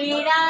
Mira,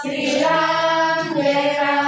Sri Ram, Jai Ram.